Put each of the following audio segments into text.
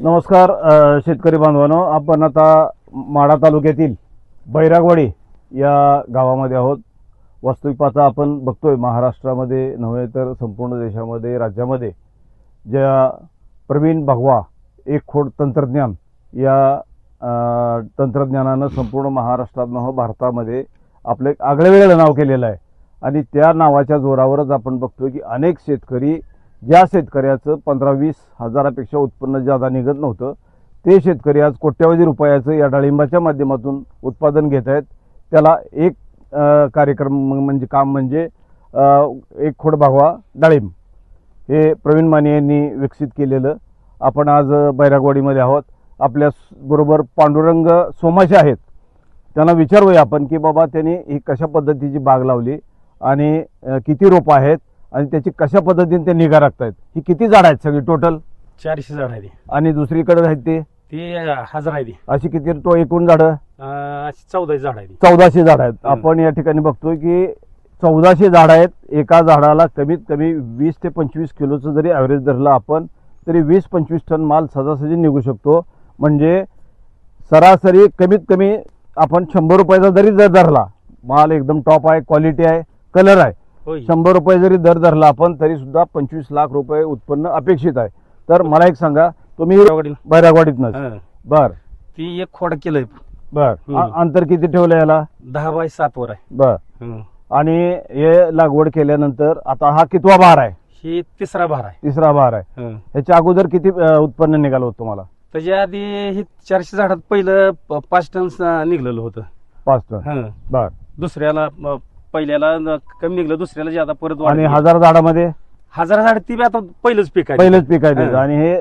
नमस्कार शेतकरी बांधवांनो. आपण आता माढा तालुक्यातील बैरागवाडी या गावामध्ये आहोत. वास्तविक पाहता आपण बघतोय महाराष्ट्रामध्ये नव्हे तर संपूर्ण देशामध्ये राज्यामध्ये ज्या प्रवीण भगवा एक खोड तंत्रज्ञान या तंत्रज्ञानानं संपूर्ण महाराष्ट्रात नव्ह भारतामध्ये आपलं एक आगळं वेगळं नाव केलेलं आहे. आणि त्या नावाच्या जोरावरच आपण बघतोय की अनेक शेतकरी ज्या शेतकऱ्याचं पंधरा वीस हजारापेक्षा उत्पन्न जादा निघत नव्हतं ते शेतकरी आज कोट्यावधी रुपयाचं या डाळिंबाच्या माध्यमातून उत्पादन घेत आहेत. त्याला एक कार्यक्रम म्हणजे काम म्हणजे एक खोड भागवा डाळिंब. हे प्रवीण माने यांनी विकसित केलेलं. आपण आज बैरागवाडीमध्ये आहोत. आपल्या बरोबर पांडुरंग सोमाशे आहेत. त्यांना विचारूया आपण की बाबा त्यांनी ही कशा पद्धतीची बाग लावली आणि किती रोपं आहेत आणि त्याची कशा पद्धतीने ते निगा राखतायत? ही किती झाड आहेत सगळी टोटल चारशे झाड आहे. आणि दुसरीकडे आहेत ते? ती हजार आहे ती अशी किती तो एकूण झाडं? अं, अशी चौदा झाड आहे. चौदाशे झाड आहेत. आपण या ठिकाणी बघतोय की चौदाशे झाड आहेत. एका झाडाला कमीत कमी वीस ते पंचवीस किलोचं जरी ॲव्हरेज धरलं आपण तरी वीस पंचवीस टन माल सहजासहजी निघू शकतो. म्हणजे सरासरी कमीत कमी आपण शंभर रुपयाचा जरी दर धरला माल एकदम टॉप आहे क्वालिटी आहे कलर आहे होय. शंभर रुपये जरी दर धरला आपण तरी सुद्धा पंचवीस लाख रुपये उत्पन्न अपेक्षित आहे. तर मला एक सांगा तुम्ही हं. बर. ती एक खोड केलंय. बर. आ- अंतर किती ठेवलं याला? दहा बाय सात वर आहे. बर. हं. आणि हे लागवड केल्यानंतर आता हा कितवा भार आहे? ही तिसरा भार आहे. तिसरा भार आहे. हं. ह्याच्या अगोदर किती अ, उत्पन्न निघालं होतं तुम्हाला? त्याच्या आधी ही चारशे झाडात पहिलं प- पाच टन स- निघलेलं होतं. पाच टन. हं. बर. दुसऱ्याला म, पहिल्याला न- कमी निघलं दुसऱ्याला ज्यादा परत वाढ आणि. हजार झाडामध्ये? हजार झाड ती बी आता पहिलंच पीक आहे. पहिलंच पीक आहे त्याचं हं. आणि हे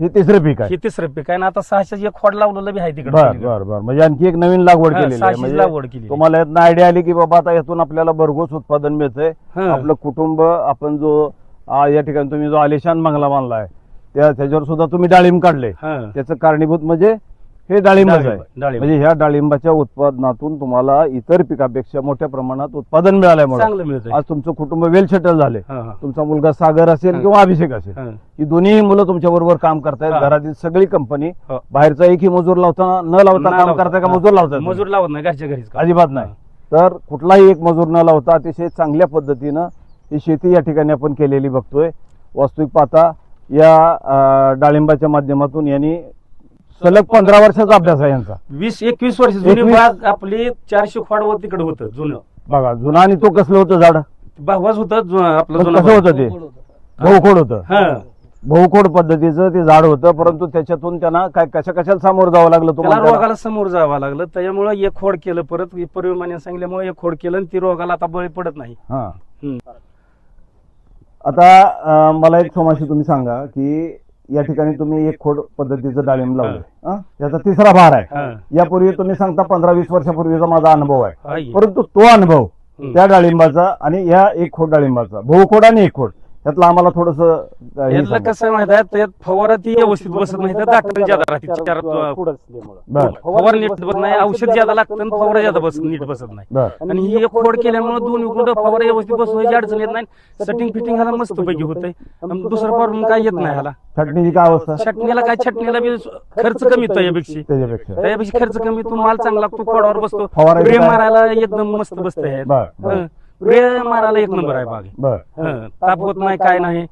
हे तिसरं पीक आहे. हे तिसरं पीक आहे. आणि आता सहाशे एक खोड लावलेलं बी आहे तिकडे बर बर बर. म्हणजे आणखी एक नवीन लागवड केलेली आहे. म्हणजे लागवड केली तुम्हाला यातनं आयडिया आली की बाबा आता यातून आपल्याला भरघोस उत्पादन मिळतंय. हं. आपलं कुटुंब आपण जो आ, या ठिकाणी तुम्ही जो आलिशान बंगला बांधलाय त्या त्याच्यावर सुद्धा तुम्ही डाळिंब काढले. हं. त्याचं कारणीभूत म्हणजे हे डाळिंबच आहे डाळिंब. म्हणजे ह्या डाळिंबाच्या उत्पादनातून तुम्हाला इतर पिकापेक्षा मोठ्या प्रमाणात उत्पादन मिळाल्यामुळे चांगलं मिळतंय आज तुमचं कुटुंब वेल सेटल झाले. तुमचा मुलगा सागर असेल. किंवा अभिषेक असेल हं. दोन्ही मुलं तुमच्या बरोबर काम करतायत हा. घरातील सगळी कंपनी हो. बाहेरचा एकही मजूर लावताना न लावता काम. करताय का. मजूर लावतात मजूर लावत नाही घरच्या घरीच काम. अजिबात नाही तर कुठलाही एक मजूर न लावता अतिशय चांगल्या पद्धतीनं ही शेती या ठिकाणी आपण केलेली बघतोय वास्तविक पाहता या अं, डाळिंबाच्या माध्यमातून यांनी सलग पंधरा वर्षाचा अभ्यास आहे यांचा. वीस एकवीस वर्ष जुनी एकवीस- बाग आपली चारशे खोडवर तिकडे होतं जुनं. बघा जुना आणि तो कसलं होतं झाड? बागवाच होतं जु- आपलं जुनं कसं होतं ते? बहुखोड होतं. हा. बहुखोड पद्धतीचं ते झाड होतं परंतु त्याच्यातून त्यांना काय कशा कशाला सामोरं जावं लागलं त्याला तुम्हाला? रोगाला समोर जावं लागलं. त्याच्यामुळे एक खोड केलं परत परिमाने सांगितल्यामुळे एक खोड केलं आणि ती रोगाला आता बळी पडत नाही. हा. हम्म. आता अं, मला एक सोमाशी तुम्ही सांगा की या ठिकाणी तुम्ही एक खोड पद्धतीचं डाळिंब लावलं हं? याचा तिसरा भार आहे. यापूर्वी तुम्ही सांगता पंधरा वीस वर्षापूर्वीचा माझा अनुभव आहे. परंतु तो अनुभव. त्या डाळिंबाचा आणि या एक खोड डाळिंबाचा बहुखोड आणि एक खोड यातलं आम्हाला थोडस यातलं कसं आहे माहिती आहे? त्यात फवारा ती व्यवस्थित बसत नाही तर ज्यादा राहते चार फवार नीट बसत नाही औषध ज्यादा लागतं आणि फवारा ज्यादा बस नीट बसत नाही. आणि ही एक खोड केल्यामुळे दोन इकडं फवारा व्यवस्थित बसवायची अडचण येत नाही. सेटिंग फिटिंग ह्याला मस्त पैकी होतंय. आणि दुसरा प्रॉब्लेम काय येत नाही ह्याला. छटणीची काय अवस्था? छटणीला काय? छटणीला बी खर्च कमी येतो यापेक्षा. त्याच्यापेक्षा. त्यापेक्षा खर्च कमी तो माल चांगला तो खोडावर बसतो? मारायला एकदम मस्त बसतंय. स्प्रे मारायला एक नंबर आहे बाग. बर. हं, ताप होत नाही काय नाही.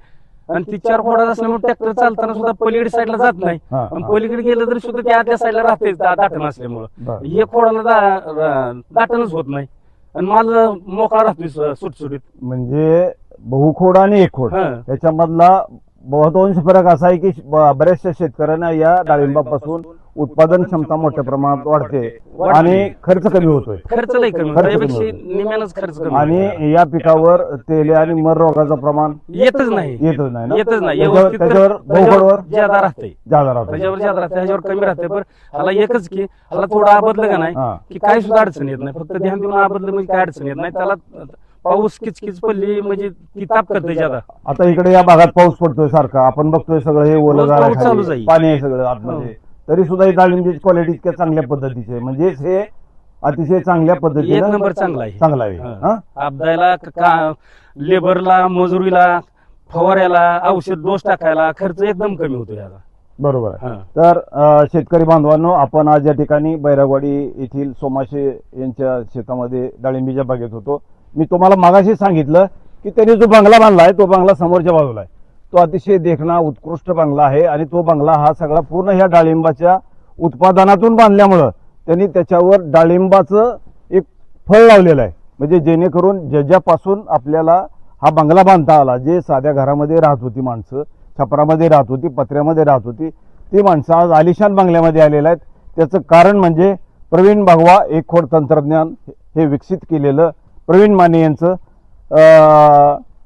आणि ती चार खोडात असल्यामुळे ट्रॅक्टर चालताना सुद्धा पलीकडे साईडला जात नाही. हा, आणि. पलीकडे गेलं तरी सुद्धा त्या आतल्या साईडला राहते दाटण असल्यामुळं. बर. हे खोडाला दा- रा- दाटणच होत नाही. आणि माल मोकळा राहतोय सु- सुटसुटीत. म्हणजे बहुखोड आणि एक खोड हं. याच्यामधला बहुतांश फरक असा आहे की ब- बऱ्याचशा शेतकऱ्यांना या डाळिंबापासून उत्पादन क्षमता मोठ्या प्रमाणात वाढते. आणि खर्च कमी होतोय. खर्च लई कमी खर्च त्यापेक्षा कमी निम्यानंच खर्च कमी आणि या पिकावर तेले आणि मर रोगाचं प्रमाण येतच नाही. येतच नाही ना? येतच नाही. त्याच्यावर व्यवस्थित त्याच्यावर भोगडवर ज्यादा राहते जादा राहतो त्याच्यावर ज्यादा राहते ह्याच्यावर कमी राहते पण ह्याला एकच की ह्याला थोडं आबदलं का नाही हा. की काही सुद्धा अडचण येत नाही. फक्त ध्यान देऊन आबदलं म्हणजे काय अडचण येत नाही. त्याला पाऊस किचकिच पडली म्हणजे ती ताप करते ज्यादा. आता इकडे या भागात पाऊस पडतोय सारखा. आपण बघतोय सगळं हे ओलं पाऊस आहे. खाली. पाणी आहे सगळं आतमध्ये. तरी सुद्धा ही डाळिंबीची क्वालिटी इतक्या चांगल्या पद्धतीची आहे. म्हणजेच हे अतिशय चांगल्या एक पद्धतीने नंबर चांगला आहे. चांगला आहे. हा. आपदायला क- लेबरला मजुरीला फवाऱ्याला औषध डोस टाकायला खर्च एकदम कमी होतो याचा. बरोबर आहे. हा. तर अ, शेतकरी बांधवांनो आपण आज या ठिकाणी बैरागवाडी येथील सोमाशे यांच्या शेतामध्ये डाळिंबीच्या बागेत होतो. मी तुम्हाला मागाशी सांगितलं की त्यांनी जो बंगला बांधला आहे तो बंगला समोरच्या बाजूला आहे. तो अतिशय देखणा उत्कृष्ट बंगला आहे आणि तो बंगला हा सगळा पूर्ण ह्या डाळिंबाच्या उत्पादनातून बांधल्यामुळं त्यांनी त्याच्यावर डाळिंबाचं एक फळ लावलेलं आहे. म्हणजे जेणेकरून ज्याच्यापासून आपल्याला हा बंगला बांधता आला जे साध्या घरामध्ये राहत होती माणसं छपरामध्ये राहत होती पत्र्यामध्ये राहत होती ती माणसं आज आलिशान बंगल्यामध्ये आलेल्या आहेत. त्याचं कारण म्हणजे प्रवीण भगवा एकखोड तंत्रज्ञान हे विकसित केलेलं प्रवीण माने यांचं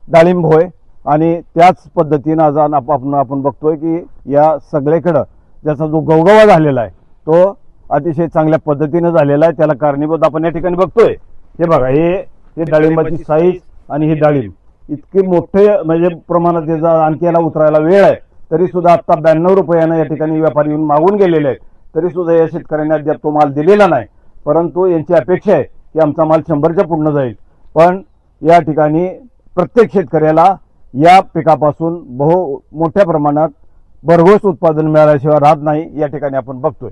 डाळिंब होय. आणि त्याच पद्धतीनं आज आपण आपण बघतोय की या सगळीकडं ज्याचा जो गवगवा झालेला आहे तो अतिशय चांगल्या पद्धतीनं झालेला आहे. त्याला कारणीभूत आपण या ठिकाणी बघतोय. हे बघा हे हे डाळिंबाची साईज आणि ही डाळिंब. इतकी मोठे म्हणजे प्रमाणात त्याचा आणखी याला उतरायला वेळ आहे तरी सुद्धा आता ब्याण्णव रुपयानं या ठिकाणी व्यापारी येऊन मागून गेलेले आहेत. तरी सुद्धा या शेतकऱ्यांनी अद्याप तो माल दिलेला नाही. परंतु यांची अपेक्षा आहे की आमचा माल शंभरच्या पूर्ण जाईल. पण या ठिकाणी प्रत्येक शेतकऱ्याला या पिकापासून बहु मोठ्या प्रमाणात भरघोस उत्पादन मिळाल्याशिवाय राहत नाही या ठिकाणी आपण बघतोय.